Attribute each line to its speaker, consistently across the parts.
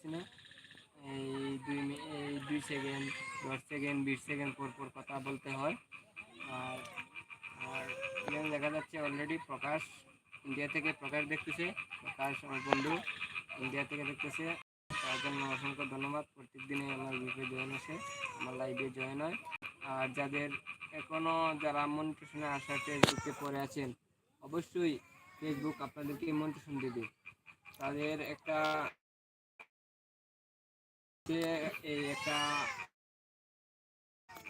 Speaker 1: পারছি না এই দুই এই দুই সেকেন্ড দশ সেকেন্ড বিশ সেকেন্ড পর পর কথা বলতে হয়। আর আর এখানে দেখা যাচ্ছে অলরেডি প্রকাশ ইন্ডিয়া থেকে প্রকাশ দেখতেছে। প্রকাশ আমার বন্ধু ইন্ডিয়া থেকে দেখতেছে। তার জন্য অসংখ্য ধন্যবাদ। প্রত্যেক দিনে আমার গ্রুপে জয়েন আসে। আমার লাইভে জয়েন হয়। আর যাদের এখনও যারা মনিটেশনে আসার ফেসবুকে পড়ে আছেন, অবশ্যই ফেসবুক আপনাদেরকে মনিটেশন দেবে। তাদের একটা যে এই একটা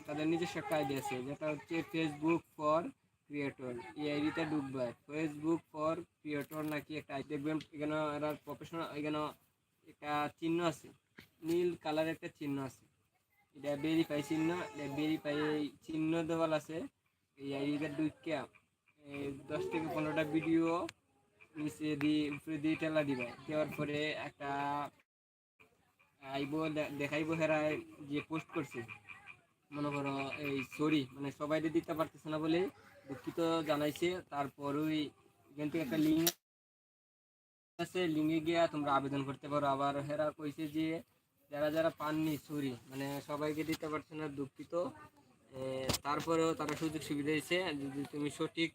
Speaker 1: তাদের নিজস্ব একটা আইডিয়া আছে, যেটা হচ্ছে ফেসবুক ফর ক্রিয়েটর এই আইডিতে ঢুকবে। ফেসবুক ফর ক্রিয়েটর নাকি একটা আইডি দেখবেন এখানে এরা প্রফেশনাল এখানে একটা চিহ্ন আছে। নীল কালারের একটা চিহ্ন আছে। এটা ভেরিফাই চিহ্ন এটা ভেরিফাই চিহ্ন দেওয়াল আছে। এই আইডিটা এই দশ থেকে পনেরোটা ভিডিও নিচে দিয়ে উপরে দিয়ে টেলা দিবে। দেওয়ার পরে একটা আইব দেখাইবো হেরায় যে পোস্ট করছে। মনে করো, এই সরি মানে সবাই দিতে পারতেছে না বলে দুঃখিত জানাইছে। তারপরই এখান থেকে একটা লিঙ্ক আছে লিঙ্কে গিয়া তোমরা আবেদন করতে পারো। আবার হেরা কইছে যে, যারা যারা পাননি সরি মানে সবাইকে দিতে পারছে না, দুঃখিত। তারপরেও তারা সুযোগ সুবিধা দিয়েছে। যদি তুমি সঠিক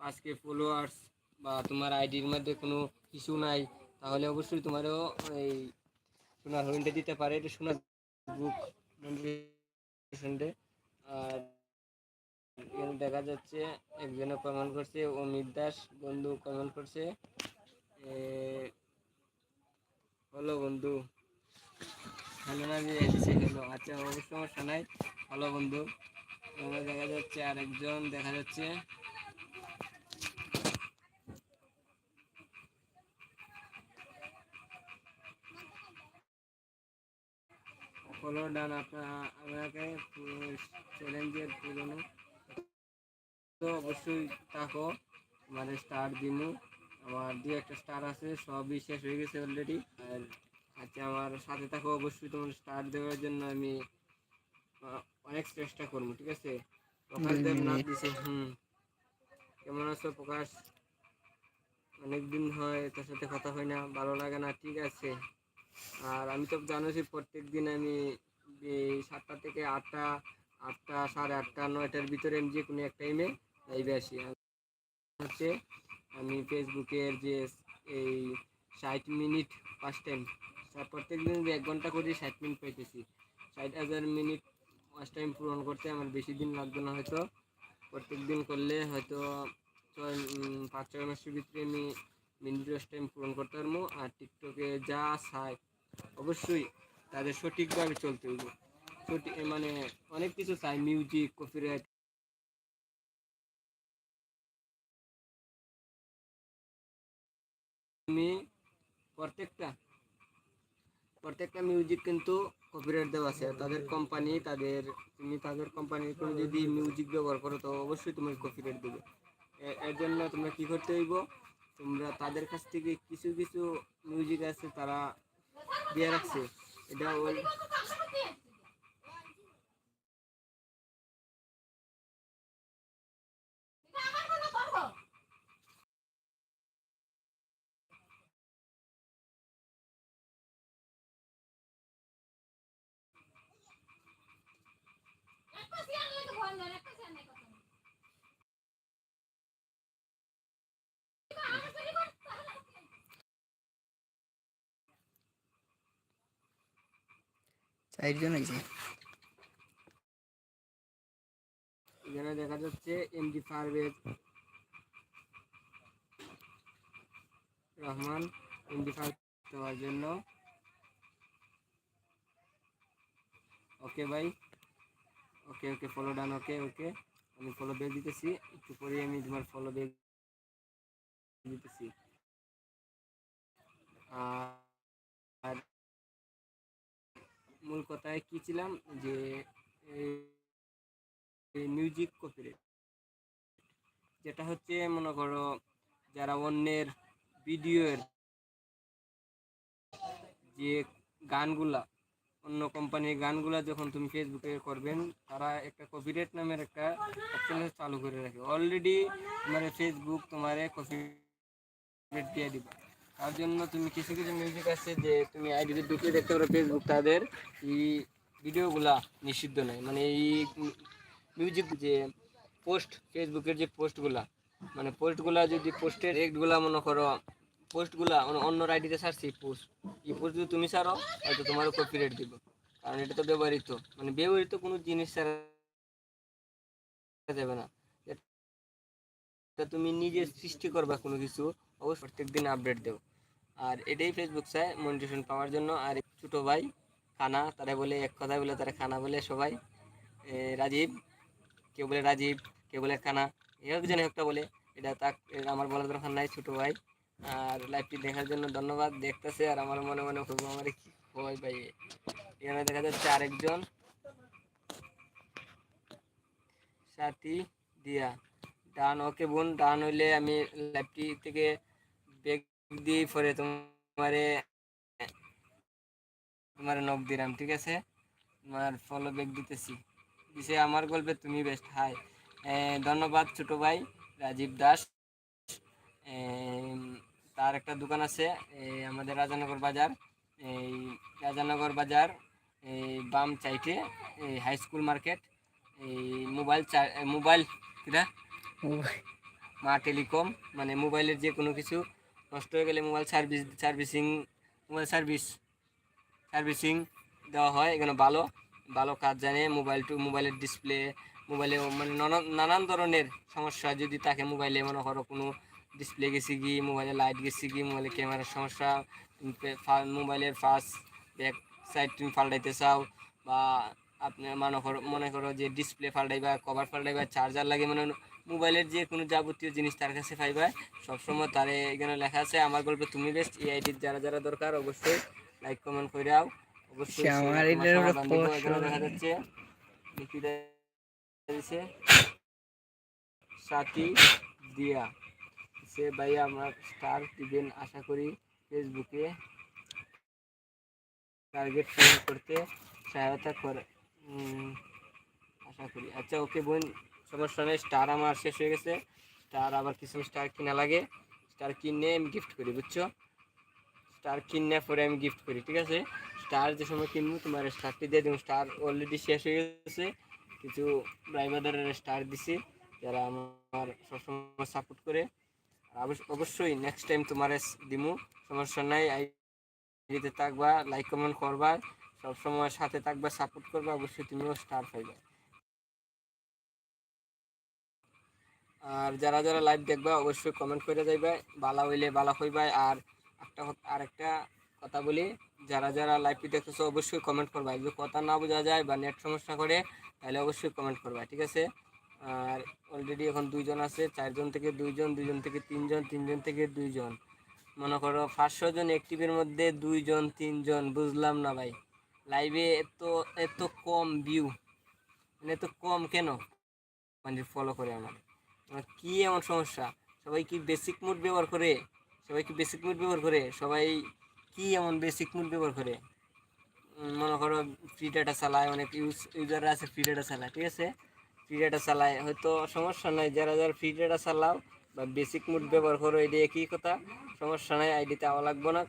Speaker 1: আজকে ফলোয়ার্স বা তোমার আইডির মধ্যে কোনো কিছু নাই, তাহলে অবশ্যই তোমারও এই সোনার হরিণটা দিতে পারে, এটা সোনার বুক আর এখানে দেখা যাচ্ছে একজনে কমেন্ট করছে, অমিত দাস, বন্ধু কমেন্ট করছে। হলো বন্ধু। হ্যালো না, যে এসেছে হলো আচ্ছা অবশ্যই সমস্যা নাই হলো বন্ধু। দেখা যাচ্ছে আরেকজন, দেখা যাচ্ছে ফলো ডান আপনার আপনাকে চ্যালেঞ্জের পুরনো তো অবশ্যই থাকো মানে স্টার দিমু। আমার দু একটা স্টার আছে সবই শেষ হয়ে গেছে অলরেডি আর আচ্ছা আমার সাথে থাকো অবশ্যই তোমার স্টার দেওয়ার জন্য আমি অনেক চেষ্টা করব ঠিক আছে? প্রকাশ দেব না দিছে হুম। কেমন আছো প্রকাশ? অনেকদিন হয় তোর সাথে কথা হয় না ভালো লাগে না ঠিক আছে? আর আমি তো জানো জানোই প্রত্যেক দিন আমি সাতটা থেকে আটটা আটটা, সাড়ে আটটা, নয়টার ভিতরে আমি যে কোনো এক টাইমে লাইভে আসি। হচ্ছে আমি ফেসবুকের যে এই ষাট মিনিট ফার্স্ট টাইম প্রত্যেক দিন এক ঘণ্টা করে ষাট মিনিট পাইতেছি। ষাট হাজার মিনিট ফার্স্ট টাইম পূরণ করতে আমার বেশি দিন লাগবে না হয়তো। প্রত্যেক দিন করলে হয়তো ছয় পাঁচ, ছয় মাসের ভিতরে আমি মিনিট ফার্স্ট টাইম পূরণ করতে পারব। আর টিকটকে যা চাই অবশ্যই তাদের সঠিকভাবে চলতে সঠিক মানে অনেক কিছু চাই মিউজিক কপিরাইট তুমি প্রত্যেকটা প্রত্যেকটা মিউজিক কিন্তু কপিরাইট দেওয়া আছে। তাদের কোম্পানি তাদের, তুমি তাদের কোম্পানির কোনো যদি মিউজিক ব্যবহার করো, তো অবশ্যই তুমি কপিরাইট দেবে। এর জন্য তোমরা কি করতে হইব? তোমরা তাদের কাছ থেকে কিছু কিছু মিউজিক আছে, তারা দিয়ে রাখছে। এটা ওই
Speaker 2: চারজন হয়েছে
Speaker 1: এখানে দেখা যাচ্ছে এমডি পারভেজ রহমান এমডি দেওয়ার জন্য। ওকে ভাই ওকে ওকে ফলো ডান ওকে ওকে আমি ফলো বেগ দিতেছি, একটু পরে আমি তোমার ফলো বেগ দিতেছি। আর মূল কথায় কি ছিলাম? যে মিউজিক কপিরাইট যেটা হচ্ছে, মনে করো, যারা অন্যের ভিডিওর যে গানগুলা, অন্য কোম্পানির গানগুলা যখন তুমি ফেসবুকে করবেন, তারা একটা কপিরাইট নামের একটা অপশন চালু করে রাখে। অলরেডি তোমার ফেসবুক তোমার কপিরাইট দিয়ে দিবে। তার জন্য তুমি কিছু কিছু মিউজিক আছে যে তুমি আইডিতে ঢুকে দেখতে পারো ফেসবুক তাদের। এই ভিডিওগুলা নিষিদ্ধ নয়। মানে এই মিউজিক যে পোস্ট ফেসবুকের যে পোস্টগুলা মানে পোস্টগুলা যদি পোস্টের একগুলা মনে করো পোস্টগুলা অন্য- অন্য আইডিতে ছাড়ছি পোস্ট এই পোস্ট যদি তুমি ছাড়ো, হয়তো তোমারও কপিরাইট দিব। কারণ এটা তো ব্যবহৃত। মানে ব্যবহৃত কোনো জিনিস ছাড়া যাবে না। তুমি নিজে সৃষ্টি করবা কোনো কিছু। অবশ্যই প্রত্যেক দিন আপডেট দেও আর এটাই ফেসবুক চায় মনিটেশন পাওয়ার জন্য। আর ছোটো ভাই, খানা, তারা বলে এক কথায় বলে, তারা খানা বলে সবাই। রাজীব, কেউ বলে রাজীব, কেউ বলে খানা। একজন একটা বলে। এটা তাক আমার বলার দরকার নাই, ছোটো ভাই। আর লাইভটি দেখার জন্য ধন্যবাদ, দেখতেছে, আর আমার মনে মনে খুব আমার কি ভয় ভাই। এখানে দেখা যাচ্ছে আরেকজন। সাথী, দিয়া। ডান, ওকে বোন, ডান হইলে আমি লাইভটি থেকে দিয়ে পরে তোমারে তোমার নখ দিলাম ঠিক আছে? তোমার ফলো বেগ দিতেছি। দিছে আমার গল্পে তুমি বেস্ট হাই ধন্যবাদ ছোট ভাই রাজীব দাস। তার একটা দোকান আছে আমাদের রাজানগর বাজার। এই রাজানগর বাজার এই বাম চাইটে এই হাই স্কুল মার্কেট এই মোবাইল মোবাইল কিরা? মা টেলিকম মানে মোবাইলের যে কোনো কিছু। নষ্ট হয়ে গেলে mobile service, servicing, mobile service, servicing দেওয়া হয়, এখানে ভালো ভালো কাজ জানে, মোবাইল টু, মোবাইলের ডিসপ্লে মোবাইলে মানে নানা- নানান ধরনের সমস্যা যদি থাকে মোবাইলে, মনে করো কোনো ডিসপ্লে গেছে কি, মোবাইলে লাইট গেছে কি, মোবাইলে ক্যামেরার সমস্যা মোবাইলের ফার্স্ট ব্যাক সাইড তুমি পাল্টাইতে চাও, বা আপনি মনে করো মনে করো যে ডিসপ্লে পাল্টাইবা কভার পাল্টাইবা চার্জার লাগে মানে মোবাইলের যে কোনো যাবতীয় জিনিস তার কাছে পাইবা। সবসময় তারে এখানে লেখা আছে আমার গল্পে তুমি বেস্ট এই আইডির যারা যারা দরকার অবশ্যই লাইক কমেন্ট করে দাও। অবশ্যই
Speaker 2: আমার
Speaker 1: এখানে দেখা যাচ্ছে। লিখিত দিছে। সাথী দিয়া। সে ভাই আমার স্টার দিবেন আশা করি ফেসবুকে টার্গেট পূরণ করতে সহায়তা করে আশা করি। আচ্ছা ওকে বোন সমস্যা নেই স্টার আমার শেষ হয়ে গেছে। স্টার আবার কিছু স্টার কিনা লাগে। স্টার কিনে আমি গিফট করি, বুঝছ? স্টার কিনে পরে আমি গিফট করি, ঠিক আছে? স্টার যে সময় কিনবো, তোমার স্টারটি দিয়ে দেবো। স্টার অলরেডি শেষ হয়ে গেছে। কিছু ড্রাইভারদের স্টার দিছি, যারা আমার সবসময় সাপোর্ট করে। অবশ্যই নেক্সট টাইম তোমার দিমু, সমস্যা নাই। আইডিতে থাকবা লাইক কমেন্ট করবা। সবসময় সাথে থাকবা সাপোর্ট করবা, অবশ্যই তুমিও স্টার পাইবা। আর যারা যারা লাইভ দেখবা, অবশ্যই কমেন্ট করে যাইবা, বালা হইলে বালা হইবা আর একটা আর একটা কথা বলি, যারা যারা লাইভটি দেখতেছো, অবশ্যই কমেন্ট করবা। যদি কথা না বোঝা যায় বা নেট সমস্যা করে, তাহলে অবশ্যই কমেন্ট করবা, ঠিক আছে? আর অলরেডি এখন দুইজন আছে, চারজন থেকে দুইজন দুইজন থেকে তিনজন তিনজন থেকে দুইজন। মনে করো পাঁচশো জন অ্যাক্টিভের মধ্যে দুইজন, তিনজন, বুঝলাম না ভাই। লাইভে এত এত কম ভিউ মানে এত কম কেন? মানে ফলো করে আমার। কি এমন সমস্যা? সবাই কি বেসিক মুড ব্যবহার করে? সবাই কি বেসিক মুড ব্যবহার করে? সবাই কি এমন বেসিক মুড ব্যবহার করে? মনে করো ফ্রি ডাটা চালায় অনেক ইউজ ইউজাররা আছে ফ্রি ডাটা চালায়, ঠিক আছে? ফ্রি ডাটা চালায়, হয়তো সমস্যা নাই। যারা যারা ফ্রি ডাটা চালাও বা বেসিক মুড ব্যবহার করো এটা একই কথা? সমস্যা নাই আইডিতে আওয়া লাগবো না।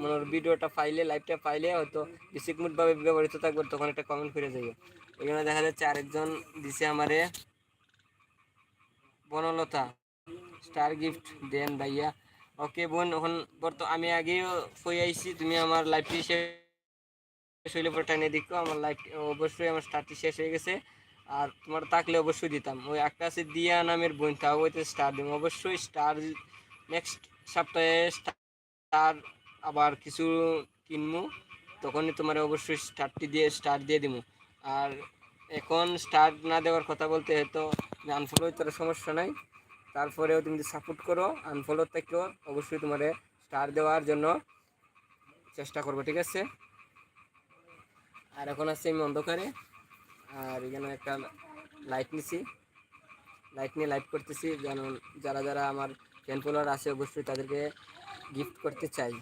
Speaker 1: মনে ভিডিওটা পাইলে লাইভটা পাইলে হয়তো বেসিক মুডভাবে ব্যবহৃত থাকবে, তখন একটা কমেন্ট করে যাইও। এখানে দেখা যাচ্ছে আরেকজন দিছে আমারে বনলতা, স্টার গিফট দেন ভাইয়া। ওকে বোন, এখন বর্ত, আমি আগেও কই আইছি, তুমি আমার লাইফটি শেষ হইলে পরে টাইনে দেখো, আমার লাইফ, অবশ্যই আমার স্টারটি শেষ হয়ে গেছে। আর তোমার থাকলে অবশ্যই দিতাম। ওই আছে দিয়া নামের বোন, তাও ওইতে স্টার দিব অবশ্যই স্টার নেক্সট সপ্তাহে স্টার আবার কিছু কিনবো তখনই তোমার অবশ্যই স্টারটি দিয়ে, স্টার দিয়ে দিব আর এখন স্টার না দেওয়ার কথা বলতে হয়তো আনফলো তোর সমস্যা নাই। তারপরেও তুমি যদি সাপোর্ট করো আনফলো থেকেও অবশ্যই তোমার স্টার দেওয়ার জন্য চেষ্টা করব, ঠিক আছে? আর এখন আছে আমি অন্ধকারে, আর এখানে একটা লাইট নিছি। লাইট নিয়ে লাইট করতেছি। যেন যারা যারা আমার ফ্যান ফলোয়ার আছে, অবশ্যই তাদেরকে গিফট করতে চাই।